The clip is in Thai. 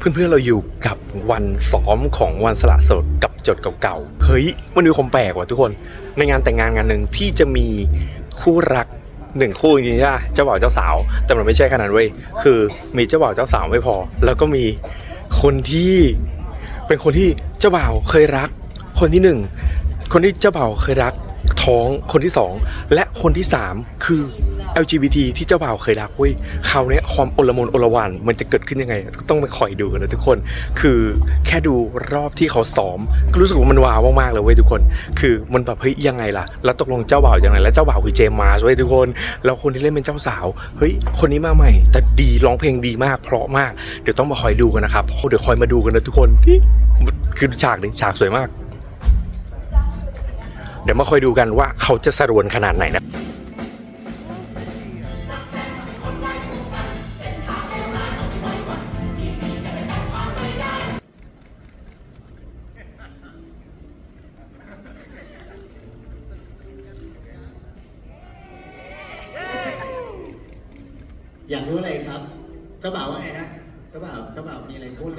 เพื่อนๆเราอยู่กับวันซ้อมของวันสละสดกับจดเก่าๆ เฮ้ย มันมีความแปลกว่ะทุกคน ในงานแต่งงานงานหนึ่งที่จะมีคู่รักหนึ่งคู่จริงๆใช่ปะเจ้าบ่าวเจ้าสาว แต่มันไม่ใช่ขนาดเว้ย คือมีเจ้าบ่าวเจ้าสาวไม่พอ แล้วก็มีคนที่เป็นคนที่เจ้าบ่าวเคยรัก คนที่หนึ่ง คนที่เจ้าเบ่าวเคยรักท้องคนที่สองและคนที่สามคือ LGBT ที่เจ้าบ่าวเคยรักเว้ยคราวเนี้ยความโอลมนโอลวันมันจะเกิดขึ้นยังไง ต้องไปคอยดูกันนะทุกคน คือแค่ดูรอบที่เขาซ้อมก็รู้สึกว่ามันว้าวมากๆเลยเว้ยทุกคน คือมันแบบเฮ้ยยังไงล่ะ แล้วตกลงเจ้าบ่าวยังไง แล้วเจ้าบ่าวคือเจมส์มาสเว้ยทุกคน แล้วคนที่เล่นเป็นเจ้าสาว เฮ้ยคนนี้มาใหม่ แต่ดีร้องเพลงดีมากเพราะมาก เดี๋ยวต้องมาคอยดูกันนะครับเดี๋ยวคอยมาดูกันนะทุกคน คือฉากนี้ฉากสวยมาก เดี๋ยวมาคอยดูกันว่าเขาจะสรวนขนาดไหนนะอยากรู้อะไรครับเจ้าบ่าวว่าไงฮะเจ้าบ่าวเจ้าบ่าวมีอะไรพูดกับ